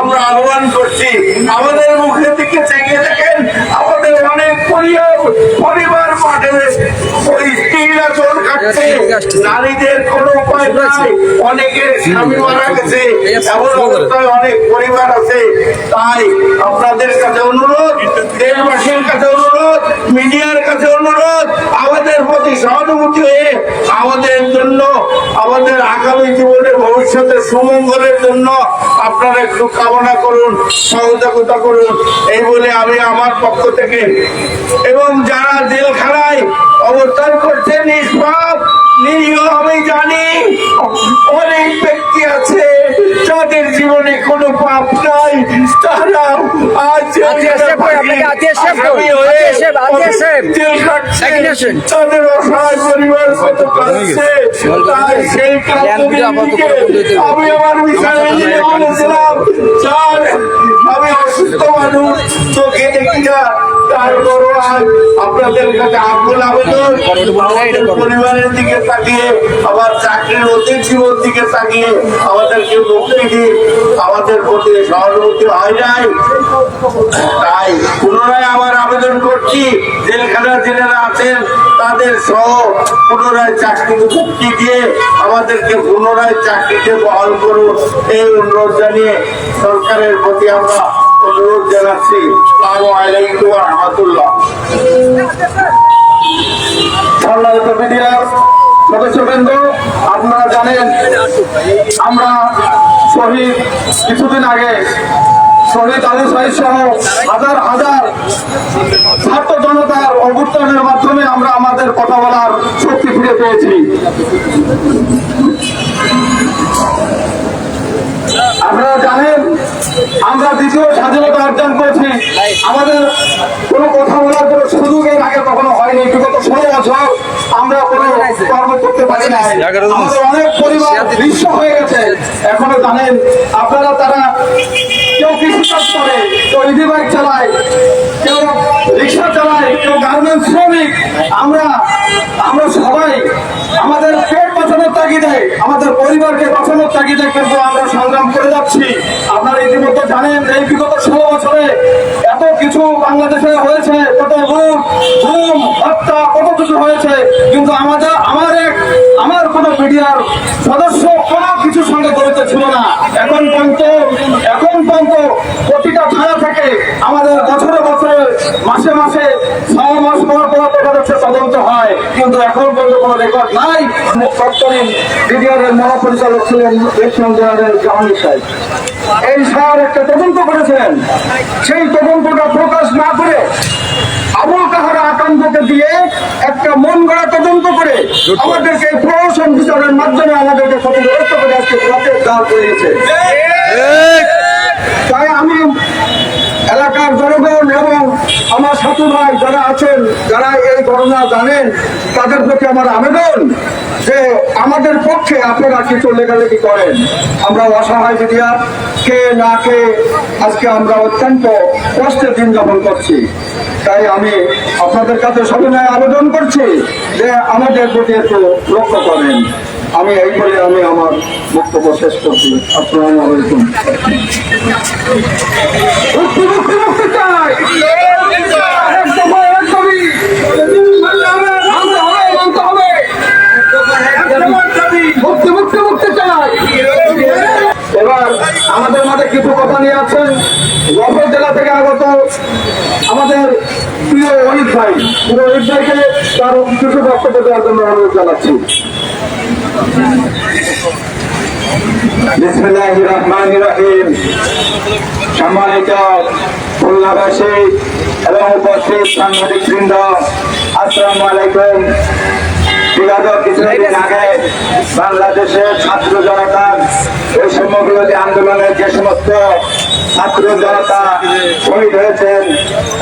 আমরা আহ্বান করছি। আমাদের মুখের দিকে চেয়ে দেখেন আমাদের অনেক পরিবার নারীদের কোনো উপায় নাই। অনেকের স্বামী মারা গেছে। এমন অবস্থায় অনেক পরিবার আছে। তাই আপনাদের কাছে অনুরোধ দেশবাসীর কাছে অনুরোধ মিডিয়ার কাছে অনুরোধ আমাদের প্রতি সহানুভূতি হয়ে আমাদের জন্য আমাদের আগামী জীবনে ভবিষ্যতে সুমঙ্গলের জন্য আপনারা একটু কামনা করুন সহযোগিতা করুন। এই বলে আমি আমার পক্ষ থেকে এবং যারা জেলখানায় অবস্থান করছে নিষ্পাপ নিরীহ আমি জানি অনেক ব্যক্তি আছে যাদের জীবনে কোনো পাপ নাই। তারা আজ হয়ে। তাদের অসহায় পরিবার কত সেই আমার বিচারে বলেছিলাম আমি অসুস্থ মানুষ চোখে দেখি না। তারপরও আজ আপনাদের কাছে আকুল আবেদন। পরিবারের দিকে তাকিয়ে আমার চাকরির অতীত জীবন দিকে তাকিয়ে আমাদেরকে মুক্তি দিন আমাদের প্রতি সহানুভূতি হয় নাই। তাই পুনরায় আবার আবেদন করছি জেলখানার জেলেরা আছেন তাদের সহ পুনরায় চাকরিতে মুক্তি দিয়ে আমাদেরকে পুনরায় চাকরিতে বহাল করুন। এই অনুরোধ জানিয়ে সরকারের প্রতি আমরা অনুরোধ জানাচ্ছি। আপনারা জানেন আমরা শহীদ, কিছুদিন আগে শহীদ আবু সাইদ সহ হাজার হাজার ছাত্র জনতার অভ্যুত্থানের মাধ্যমে আমরা আমাদের কথা বলার শক্তি ফিরে পেয়েছি। আপনারা জানেন আমরা দ্বিতীয় স্বাধীনতা অর্জন করেছি। আমাদের কোনো কথা বলার কোনো সুযোগের আগে কখনো হয়নি। বিগত ষোলো বছর আমরা কোনো কর্ম করতে পারি না আমাদের অনেক পরিবার বিশ্ব হয়ে গেছে। এখনও জানেন আপনারা তারা কেউ কৃষিকাজ করে কেউ ইজি বাইক চালায় কেউ রিক্সা চালায় কেউ গার্মেন্টস শ্রমিক। আমরা আমরা সবাই আমাদের পেট বাঁচানোর তাগিদে, আমাদের পরিবারকে বাঁচানোর তাগিদে কিন্তু আমরা সংগ্রাম করে যাচ্ছি। আপনারা ইতিমধ্যে জানেন এই বিগত ষোলো বছরে এত কিছু বাংলাদেশে হয়েছে, কত লুট ঘুম হত্যা, কত কিছু হয়েছে, কিন্তু আমাদের, আমার এক, আমার কোনো মিডিয়ার সদস্য কোনো কিছুর সঙ্গে জড়িত ছিল না। এখন পর্যন্ত এখন পর্যন্ত প্রতিটা থানা থেকে আমাদের বছরে বছরে মাসে মাসে ছয় মাস পর পর দেখা যাচ্ছে তদন্ত হয় কিন্তু এখন পর্যন্ত কোনো রেকর্ড নাই। তৎকালীন বিডিআরের মহাপরিচালক ছিলেন লেফটেন্যান্ট জেনারেল জাহাঙ্গীর সাহেব। এই স্যার একটা তদন্ত করেছেন সেই তদন্তটা প্রকাশ না করে আবুল কাহার আকাঙ্ক্ষকে দিয়ে একটা মন গড়া তদন্ত করে আমাদেরকে এই প্রহসন বিচারের মাধ্যমে আমাদেরকে ক্ষতিগ্রস্ত করে আজকে রাতের দাঁড় করিয়েছে। তাই আমি এলাকার জনগণ এবং আমার সাথী ভাই যারা আছেন, যারা এই ঘটনা জানেন, তাদের প্রতি আমার আবেদন যে আমাদের পক্ষে আপনারা কিছু লেখালেখি করেন। আমরা অসহায় মিডিয়া, কে না কে, আজকে আমরা অত্যন্ত কষ্টের দিন যাপন করছি। তাই আমি আপনাদের কাছে সবিনয় আবেদন করছি যে আমাদের প্রতি একটু লক্ষ্য করেন। আমি এই বলে আমি আমার বক্তব্য শেষ করছি। আসসালামু আলাইকুম মুক্তি মুক্তি মুক্তি চাই একদম একদমই মানতে হবে মানতে হবে মুক্তি মুক্তি মুক্তি চাই এবার আমাদের মাঝে কিছু কথা নিয়ে আছেন রংপুর জেলা থেকে আগত আমাদের প্রিয় অহিত ভাই। অহিত ভাইকে তার কিছু বক্তব্য দেওয়ার জন্য অনুরোধ জানাচ্ছি। সম্মানিত এবং উপস্থিত সাংবাদিক বৃন্দ আসসালামু আলাইকুম। বাংলাদেশের ছাত্র জনতার বৈষম্য বিরোধী আন্দোলনের যে সমস্ত ছাত্র জনতা শহীদ হয়েছেন,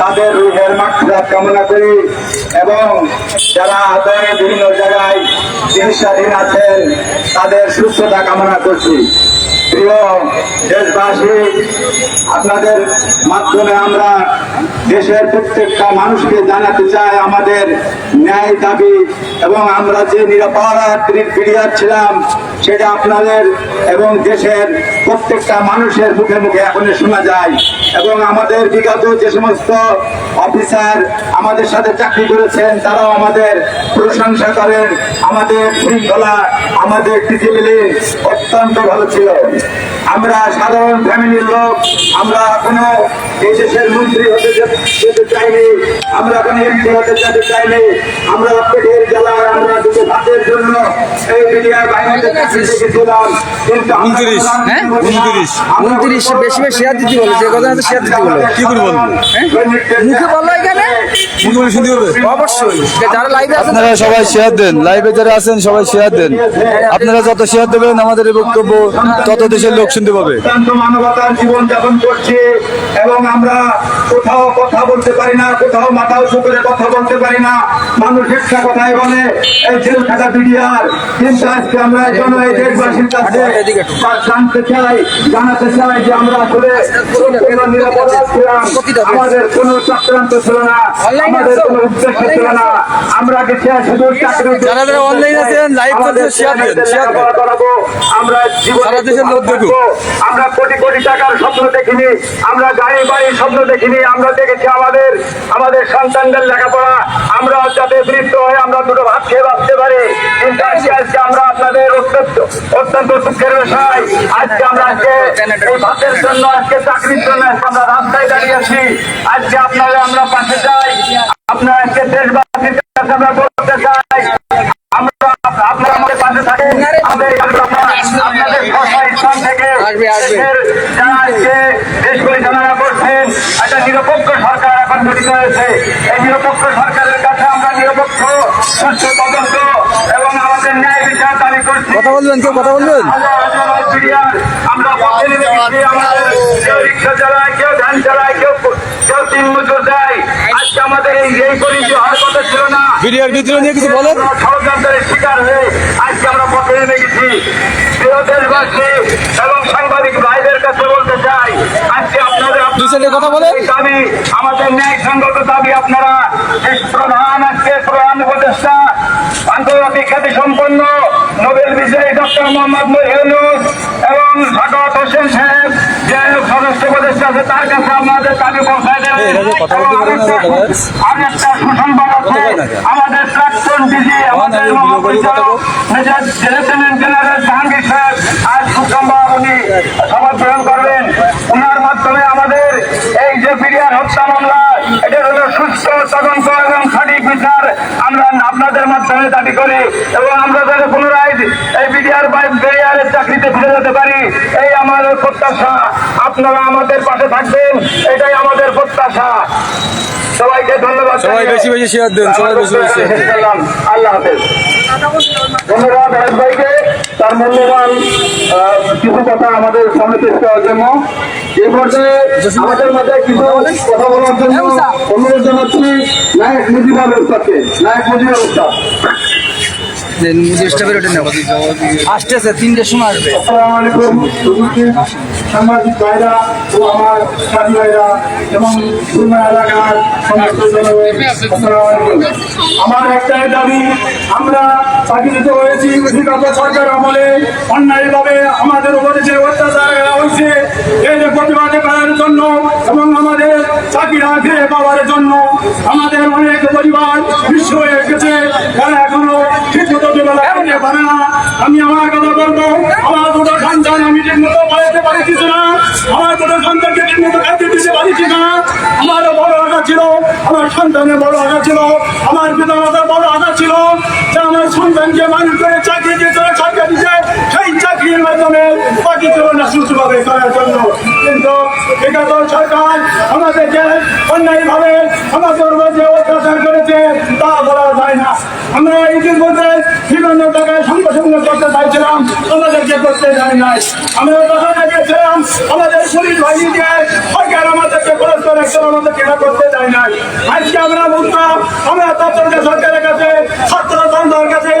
তাদের রুহের মাঠরাত কামনা করি এবং যারা বিভিন্ন জায়গায় চিকিৎসাধীন আছেন, তাদের সুস্থতা কামনা করছি। প্রিয় দেশবাসী, আপনাদের মাধ্যমে আমরা দেশের প্রত্যেকটা মানুষকে জানাতে চাই, আমাদের ন্যায় দাবি এবং আমরা যে নিরাপরাধ ফিরিয়ার ছিলাম, সেটা আপনাদের এবং দেশের প্রত্যেকটা মানুষের মুখে মুখে এখন শোনা যায়। এবং আমাদের বিগত যে সমস্ত অফিসার আমাদের সাথে চাকরি করেছেন, তারাও আমাদের প্রশংসা করেন। আমাদের শৃঙ্খলা, আমাদের ডিসিপ্লিন অত্যন্ত ভালো ছিল। আমরা সাধারণ ফ্যামিলির লোক আমরা কোনো এই দেশের মন্ত্রী হতে যেতে চাইনি আমরা কোনো এমপি হতে যেতে চাইনি আমরা পেটের জ্বালায় আমরা দুটো ভাতের জন্য এই মিডিয়ার বাহিনীতে চাকরি দেখেছিলাম কিন্তু উনত্রিশ, হ্যাঁ? রাজনীতি করি না। উনত্রিশ। উনত্রিশ বেশি বেশি শেয়ার দিতে বলে যে কথা শেয়ার দিতে বলে। কি করে বলব? মুখে বলল এখানে। মুখে শুনতে হবে অবশ্যই। যে যারা লাইভে আছেন আপনারা সবাই শেয়ার দেন। লাইভে যারা আছেন সবাই শেয়ার দেন। আপনারা যত শেয়ার দেবেন আমাদের এই বক্তব্য তত দেশের লোক পাবে। মানবতার জীবন যাপন করছি এবং আমরা কোথাও কথা বলতে পারি না কোথাও মাথা উঁচু করে কথা বলতে পারি না। মানুষ একটা কথাই বলে এই জেল খাটা বিডিআর কিন্তু আজকে আমরা এই জন্য এই দেশবাসীর কাছে জানতে চাই জানাতে চাই যে আমরা আসলে আমাদের কোনো চক্রান্ত ছিল না আমাদের কোনো উদ্দেশ্য ছিল না। আমরা গেছি শুধু চাকরি যারা যারা online আছেন, live করতে আমাদের share দেন, share আমরা জীবনে সারা দেশের লোক দেখুক। আমরা কোটি কোটি টাকার স্বপ্ন দেখিনি, আমরা গাড়ি বাড়ির স্বপ্ন দেখিনি, আমরা দেখেছি আমাদের আমাদের সন্তানদের লেখাপড়া, আমরা যাতে বৃদ্ধ হয়ে আমরা দুটো ভাত খেয়ে বাঁচতে পারি। কিন্তু আজকে আজকে আমরা আপনাদের অত্যন্ত অত্যন্ত দুঃখের বিষয়। আজকে আমরা আজকে এই ভাতের জন্য, আজকে চাকরির জন্য আমরা রাস্তায় দাঁড়িয়ে আছি। আজকে আপনারা আমরা পাশে যাই আপনার আজকে দেশবাসীর কাছে আমরা আসবে, আসবে। দেশের যারা আজকে দেশ পরিচালনা করছেন। একটা নিরপেক্ষ সরকার এখন গঠিত হয়েছে। এই নিরপেক্ষ সরকারের কাছে আমরা নিরপেক্ষ সুস্থ তদন্ত এবং আমাদের ন্যায় বিচার দাবি করছি। কথা বলবেন কেউ? কথা বলবেন? আমরা বিরিয়ার, আমাদের কেউ রিক্সা চালায় কেউ ধ্যান চালায় কেউ কেউ তিন মজুর দেয়। আজকে আমাদের এই এই পরিচয় হওয়ার কথা ছিল না। ভিডিওর ভিতরে নিয়ে কিছু বলেন। ষড়যন্ত্রের শিকার হয়ে আজকে প্রিয় দেশবাসী এবং সাংবাদিক ভাইদের কাছে বলতে চাই আজকে আপনাদের। দাবি আমাদের ন্যায় সঙ্গত দাবি আপনারা প্রধান আজকে প্রধান উপদেষ্টা আন্তর্জাতিক খ্যাতি সম্পন্ন নোবেল বিজয়ী ডক্টর মোহাম্মদ মহিউনুস এবং সাকাত হোসেন সাহেব যে স্বরাষ্ট্র উপদেষ্টা আছে তার কাছে আমাদের দাবি পৌঁছায় দেবেন। আর একটা সুসংবাদ আমাদের প্রাক্তন ডিজি আমাদের আমি ভিডিও মহাপরিচালক মেজর লেফটেন্যান্ট জেনারেল জাহাঙ্গীর সাহেব আজ উনি শপথ গ্রহণ করবেন ওনার মাধ্যমে আমাদের এই যে বিরিয়ার হত্যা মামলা এটা হলো সুস্থ তদন্ত এবং সঠিক বিচার। আপনাদের দাবি করি এবং আমরা যাতে পুনরায় এই বিডিআর বা বেরিয়ারের চাকরিতে ফিরে যেতে পারি এই আমাদের প্রত্যাশা। আপনারা আমাদের পাশে থাকবেন এটাই আমাদের প্রত্যাশা। সবাইকে ধন্যবাদ। সবাই বেশি বেশি শেয়ার দেন সবাই বেশি বেশি। আল্লাহ হাফেজ। ধন্যবাদ রাজ ভাইকে। তার মূল্যবান আহ, কিছু কথা আমাদের সামনে পেশ করার জন্য। এই পর্যায়ে আমাদের মাঝে কিছু কথা বলার জন্য অনুরোধ জানাচ্ছি। নায়ক মুজিবুর উস্তাদকে নায়ক মুজিবুর নেব আসতেছে, তিনটের সময় ও আমার এবং এলাকার আমার একটাই আমরা হয়েছি সরকার অন্যায়ভাবে আমাদের উপরে যে অত্যাচার হয়েছে এর প্রতিবাদ করার জন্য এবং চাকরি রাখে পাওয়ার জন্য। আমাদের অনেক পরিবার বিশ্ব হয়ে গেছে। তারা এখনও ঠিক মতো খেতে পারে না। আমি আমার কথা বলব, আমার দুটো সন্তান আমি ঠিক মতো পড়াতে পারছি না আমার দুটো সন্তানকে ঠিক মতো খাইতে দিতে পারছি না আমারও বড় আশা ছিল, আমার সন্তানের বড় আশা ছিল, আমার পিতা মাতার বড় আশা ছিল। যে আমার সন্তানকে মানুষ করে চাকরি দিতে সরকার দিতে, সেই চাকরির মাধ্যমে বাকি জীবনটা সুস্থভাবে করার বিগত সরকার। আমাদেরকে অন্যায়ভাবে আমাদের উপর যে অত্যাচার করেছে, তা বলা যায় না। আমরা ইতিমধ্যে বিভিন্ন সঙ্গে সঙ্গে করতে চাইছিলাম আমাদেরকে করতে যায় নাই। আমরা দেখা গিয়েছিলাম আমাদের পুলিশ বাহিনীকে সরকার আমাদেরকে করে একদম আমাদেরকে এটা করতে যায় নাই। আজকে আমরা মুক্ত, আমরা তত্ত্ব সরকারের কাছে, ছাত্র জনতার কাছে